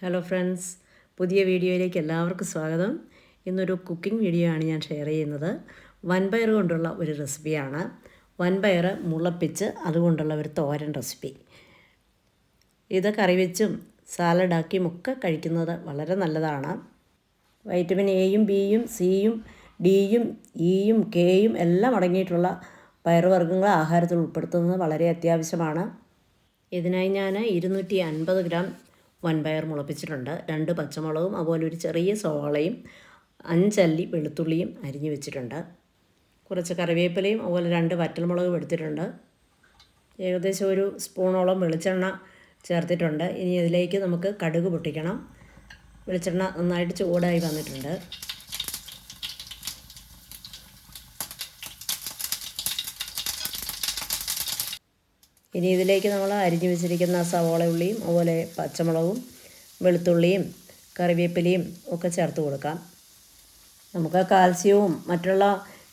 Hello friends പുതിയ വീഡിയോയിലേക്ക് എല്ലാവർക്കും സ്വാഗതം. ഇന്നൊരു കുക്കിംഗ് വീഡിയോ ആണ് ഞാൻ ഷെയർ ചെയ്യുന്നത്. വൻപയർ കൊണ്ടുള്ള ഒരു റെസിപ്പിയാണ് വൻപയർ മുളപ്പിച്ച് അതുകൊണ്ടുള്ള ഒരു തോരൻ റെസിപ്പി ഇത് കറി വെച്ചും സാലഡാക്കിയും ഒക്കെ കഴിക്കുന്നത് വളരെ നല്ലതാണ്. വൈറ്റമിൻ എയും ബിയും സിയും ഡിയും ഇയും കെയും എല്ലാം അടങ്ങിയിട്ടുള്ള പയറുവർഗങ്ങൾ ആഹാരത്തിൽ ഉൾപ്പെടുത്തുന്നത് വളരെ അത്യാവശ്യമാണ്. ഇതിനായി ഞാൻ ഇരുന്നൂറ്റി അൻപത് ഗ്രാം വൻപയർ മുളപ്പിച്ചിട്ടുണ്ട്. രണ്ട് പച്ചമുളകും അതുപോലെ ഒരു ചെറിയ സോളയും അഞ്ചല്ലി വെളുത്തുള്ളിയും അരിഞ്ഞു വെച്ചിട്ടുണ്ട്. കുറച്ച് കറിവേപ്പിലയും അതുപോലെ രണ്ട് വറ്റൽമുളകും എടുത്തിട്ടുണ്ട്. ഏകദേശം ഒരു സ്പൂണോളം വെളിച്ചെണ്ണ ചേർത്തിട്ടുണ്ട്. ഇനി ഇതിലേക്ക് നമുക്ക് കടുക് പൊട്ടിക്കണം. വെളിച്ചെണ്ണ നന്നായിട്ട് ചൂടായി വന്നിട്ടുണ്ട്. ഇനി ഇതിലേക്ക് നമ്മൾ അരിഞ്ഞു വെച്ചിരിക്കുന്ന സവോള ഉള്ളിയും അതുപോലെ പച്ചമുളകും വെളുത്തുള്ളിയും കറിവേപ്പിലയും ഒക്കെ ചേർത്ത് കൊടുക്കാം. നമുക്ക് കാൽസ്യവും മറ്റുള്ള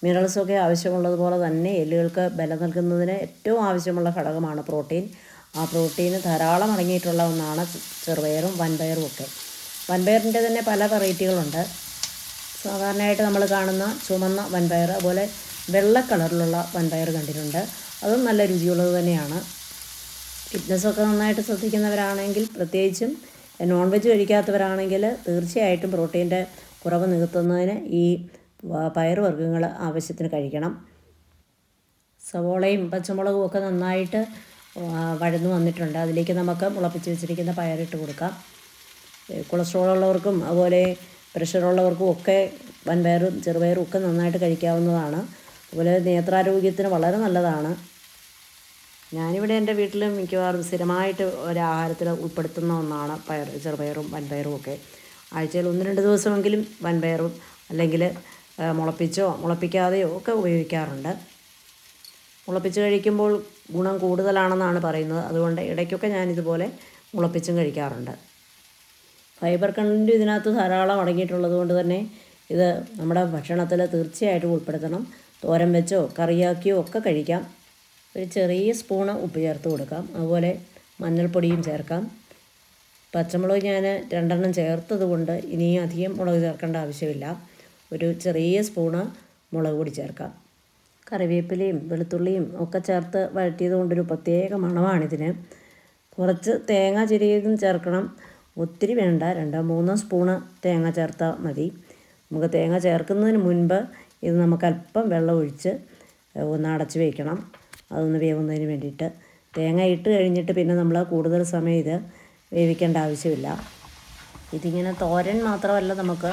മിനറൽസൊക്കെ ആവശ്യമുള്ളതുപോലെ തന്നെ എല്ലുകൾക്ക് ബലം നൽകുന്നതിന് ഏറ്റവും ആവശ്യമുള്ള ഘടകമാണ് പ്രോട്ടീൻ. ആ പ്രോട്ടീന് ധാരാളം അടങ്ങിയിട്ടുള്ള ഒന്നാണ് ചെറുപയറും വൻപയറും ഒക്കെ. വൻപയറിന്റെ തന്നെ പല വെറൈറ്റികളുണ്ട്. സാധാരണയായിട്ട് നമ്മൾ കാണുന്ന ചുമന്ന വൻപയർ അതുപോലെ വെള്ള കളറിലുള്ള വൻപയർ കണ്ടിട്ടുണ്ട്. അതും നല്ല രുചിയുള്ളത് തന്നെയാണ്. ഫിറ്റ്നസ്സൊക്കെ നന്നായിട്ട് ശ്രദ്ധിക്കുന്നവരാണെങ്കിൽ പ്രത്യേകിച്ചും നോൺ വെജ് കഴിക്കാത്തവരാണെങ്കിൽ തീർച്ചയായിട്ടും പ്രോട്ടീന്റെ കുറവ് നികത്തുന്നതിന് ഈ പയറുവർഗങ്ങൾ ആവശ്യത്തിന് കഴിക്കണം. സവോളയും പച്ചമുളകും ഒക്കെ നന്നായിട്ട് വഴന്നു വന്നിട്ടുണ്ട്. അതിലേക്ക് നമുക്ക് മുളപ്പിച്ച് വെച്ചിരിക്കുന്ന പയറിട്ട് കൊടുക്കാം. കൊളസ്ട്രോൾ ഉള്ളവർക്കും അതുപോലെ പ്രഷറുള്ളവർക്കും ഒക്കെ വൻപയറും ചെറുപയറും ഒക്കെ നന്നായിട്ട് കഴിക്കാവുന്നതാണ്. അതുപോലെ നേത്രാരോഗ്യത്തിന് വളരെ നല്ലതാണ്. ഞാനിവിടെ എന്റെ വീട്ടിൽ മിക്കവാറും സ്ഥിരമായിട്ട് ഒരാഹാരത്തിൽ ഉൾപ്പെടുത്തുന്ന ഒന്നാണ് പയർ ചെറുപയറും വൻപയറും ഒക്കെ. ആഴ്ചയിൽ ഒന്ന് രണ്ട് ദിവസമെങ്കിലും വൻപയറും അല്ലെങ്കിൽ മുളപ്പിച്ചോ മുളപ്പിക്കാതെയോ ഒക്കെ ഉപയോഗിക്കാറുണ്ട്. മുളപ്പിച്ച് കഴിക്കുമ്പോൾ ഗുണം കൂടുതലാണെന്നാണ് പറയുന്നത്. അതുകൊണ്ട് ഇടയ്ക്കൊക്കെ ഞാനിതുപോലെ മുളപ്പിച്ചും കഴിക്കാറുണ്ട്. ഫൈബർ കണ്ടന്റ് ഇതിനകത്ത് ധാരാളം അടങ്ങിയിട്ടുള്ളത് കൊണ്ട് തന്നെ ഇത് നമ്മുടെ ഭക്ഷണത്തിൽ തീർച്ചയായിട്ടും ഉൾപ്പെടുത്തണം. തോരൻ വെച്ചോ കറിയാക്കിയോ ഒക്കെ കഴിക്കാം. ഒരു ചെറിയ സ്പൂണ് ഉപ്പ് ചേർത്ത് കൊടുക്കാം. അതുപോലെ മഞ്ഞൾപ്പൊടിയും ചേർക്കാം. പച്ചമുളക് ഞാൻ രണ്ടെണ്ണം ചേർത്തത് കൊണ്ട് ഇനിയും അധികം മുളക് ചേർക്കേണ്ട ആവശ്യമില്ല. ഒരു ചെറിയ സ്പൂണ് മുളക് പൊടി ചേർക്കാം. കറിവേപ്പിലയും വെളുത്തുള്ളിയും ഒക്കെ ചേർത്ത് വഴറ്റിയത് കൊണ്ടൊരു പ്രത്യേക മണമാണിതിന്. കുറച്ച് തേങ്ങ ചിരിയതും ചേർക്കണം. ഒത്തിരി വേണ്ട. രണ്ടോ മൂന്നോ സ്പൂണ് തേങ്ങ ചേർത്താൽ മതി. നമുക്ക് തേങ്ങ ചേർക്കുന്നതിന് മുൻപ് ഇത് നമുക്ക് അല്പം വെള്ളം ഒഴിച്ച് ഒന്ന് അടച്ച് വയ്ക്കണം അതൊന്ന് വേവുന്നതിന് വേണ്ടിയിട്ട്. തേങ്ങ ഇട്ട് കഴിഞ്ഞിട്ട് പിന്നെ നമ്മൾ കൂടുതൽ സമയം ഇത് വേവിക്കേണ്ട ആവശ്യമില്ല. ഇതിങ്ങനെ തോരൻ മാത്രമല്ല നമുക്ക്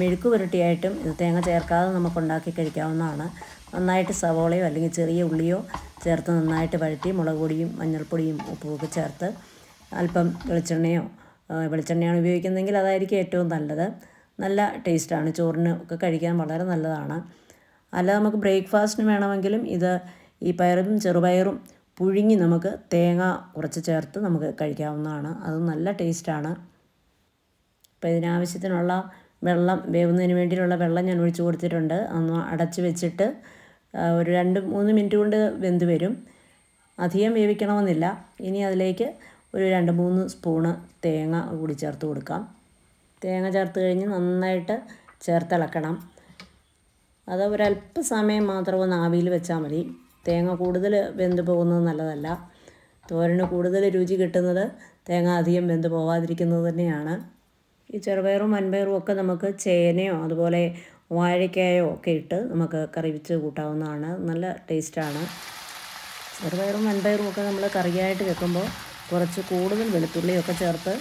മെഴുക്ക് പുരട്ടിയായിട്ടും ഇത് തേങ്ങ ചേർക്കാതെ നമുക്ക് ഉണ്ടാക്കി കഴിക്കാവുന്നതാണ്. നന്നായിട്ട് സവോളയോ അല്ലെങ്കിൽ ചെറിയ ഉള്ളിയോ ചേർത്ത് നന്നായിട്ട് വഴറ്റി മുളക് പൊടിയും മഞ്ഞൾപ്പൊടിയും ഉപ്പുമൊക്കെ ചേർത്ത് അല്പം വെളിച്ചെണ്ണയോ വെളിച്ചെണ്ണയാണ് ഉപയോഗിക്കുന്നതെങ്കിൽ അതായിരിക്കും ഏറ്റവും നല്ലത്. നല്ല ടേസ്റ്റാണ്. ചോറിന് ഒക്കെ കഴിക്കാൻ വളരെ നല്ലതാണ്. അല്ല നമുക്ക് ബ്രേക്ക്ഫാസ്റ്റിന് വേണമെങ്കിലും ഇത് ഈ പയറും ചെറുപയറും പുഴുങ്ങി നമുക്ക് തേങ്ങ കുറച്ച് ചേർത്ത് നമുക്ക് കഴിക്കാവുന്നതാണ്. അത് നല്ല ടേസ്റ്റാണ്. അപ്പോൾ ഇതിനാവശ്യത്തിനുള്ള വെള്ളം വേവുന്നതിന് വേണ്ടിയിട്ടുള്ള വെള്ളം ഞാൻ ഒഴിച്ചു കൊടുത്തിട്ടുണ്ട്. ഒന്ന് അടച്ച് വെച്ചിട്ട് ഒരു രണ്ട് മൂന്ന് മിനിറ്റ് കൊണ്ട് വെന്ത് വരും. അധികം വേവിക്കണമെന്നില്ല. ഇനി അതിലേക്ക് ഒരു രണ്ട് മൂന്ന് സ്പൂണ് തേങ്ങ കൂടി ചേർത്ത് കൊടുക്കാം. തേങ്ങ ചേർത്ത് കഴിഞ്ഞ് നന്നായിട്ട് ചേർത്തിളക്കണം. അത് ഒരല്പസമയം മാത്രം ഒന്ന് ആവിയിൽ വെച്ചാൽ മതി. തേങ്ങ കൂടുതൽ വെന്ത് പോകുന്നത് നല്ലതല്ല. തോരന് കൂടുതൽ രുചി കിട്ടുന്നത് തേങ്ങ അധികം വെന്ത് പോകാതിരിക്കുന്നത് തന്നെയാണ്. ഈ ചെറുപയറും വൻപയറും ഒക്കെ നമുക്ക് ചേനയോ അതുപോലെ വാഴയ്ക്കായോ ഒക്കെ ഇട്ട് നമുക്ക് കറി വെച്ച് കൂട്ടാവുന്നതാണ്. നല്ല ടേസ്റ്റാണ്. ചെറുപയറും വൻപയറും ഒക്കെ നമ്മൾ കറിയായിട്ട് വെക്കുമ്പോൾ കുറച്ച് കൂടുതൽ വെളുത്തുള്ളിയൊക്കെ ചേർത്ത്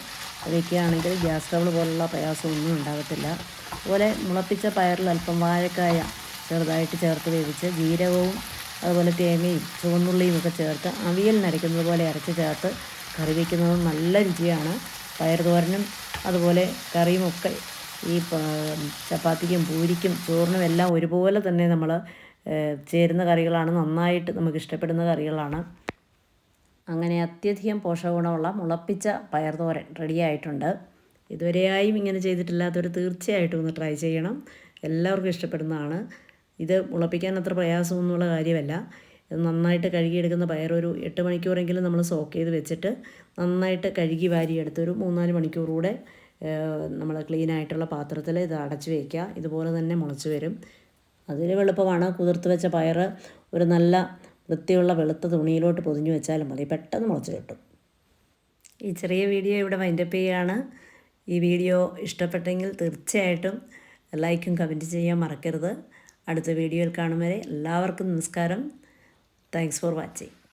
വയ്ക്കുകയാണെങ്കിൽ ഗ്യാസ് ട്രബിൾ പോലുള്ള പ്രയാസമൊന്നും ഉണ്ടാകത്തില്ല. അതുപോലെ മുളപ്പിച്ച പയറിൽ അല്പം വാഴക്കായ ചെറുതായിട്ട് ചേർത്ത് വേവിച്ച് ജീരകവും അതുപോലെ തേങ്ങയും ചുവന്നുള്ളിയും ഒക്കെ ചേർത്ത് അവിയൽ നരയ്ക്കുന്നത് പോലെ അരച്ച് ചേർത്ത് കറി വയ്ക്കുന്നത് നല്ല രുചിയാണ്. പയർ തോരനും അതുപോലെ കറിയുമൊക്കെ ഈ ചപ്പാത്തിക്കും പൂരിക്കും ചോറിനും എല്ലാം ഒരുപോലെ തന്നെ നമ്മൾ ചേരുന്ന കറികളാണ്. നന്നായിട്ട് നമുക്ക് ഇഷ്ടപ്പെടുന്ന കറികളാണ്. അങ്ങനെ അത്യധികം പോഷകഗുണമുള്ള മുളപ്പിച്ച പയർ തോരൻ റെഡിയായിട്ടുണ്ട് ഇതുവരെയായും ഇങ്ങനെ ചെയ്തിട്ടില്ലാത്തവർ തീർച്ചയായിട്ടും ഒന്ന് ട്രൈ ചെയ്യണം. എല്ലാവർക്കും ഇഷ്ടപ്പെടുന്നതാണ്. ഇത് മുളപ്പിക്കാൻ അത്ര പ്രയാസമൊന്നുമുള്ള കാര്യമല്ല. നന്നായിട്ട് കഴുകിയെടുക്കുന്ന പയർ ഒരു എട്ട് മണിക്കൂറെങ്കിലും നമ്മൾ സോക്ക് ചെയ്ത് വെച്ചിട്ട് നന്നായിട്ട് കഴുകി വാരിയെടുത്ത് ഒരു മൂന്നാൽ മണിക്കൂർ കൂടെ നമ്മൾ ക്ലീൻ ആയിട്ടുള്ള പാത്രത്തിൽ ഇത് അടച്ച് വയ്ക്കുക ഇതുപോലെ തന്നെ മുളച്ച് വരും. അതിൽ എളുപ്പമാണ് കുതിർത്ത് വെച്ച പയർ ഒരു നല്ല വൃത്തിയുള്ള വെളുത്ത തുണിയിലോട്ട് പൊതിഞ്ഞു വെച്ചാലും മതി. പെട്ടെന്ന് മുളച്ച് കിട്ടും. ഈ ചെറിയ വീഡിയോ ഇവിടെ വൈൻഡപ്പ് ചെയ്യുകയാണ്. ഈ വീഡിയോ ഇഷ്ടപ്പെട്ടെങ്കിൽ തീർച്ചയായിട്ടും ലൈക്കും കമന്റ് ചെയ്യാൻ മറക്കരുത്. അടുത്ത വീഡിയോയിൽ കാണും വരെ എല്ലാവർക്കും നമസ്കാരം. Thanks for watching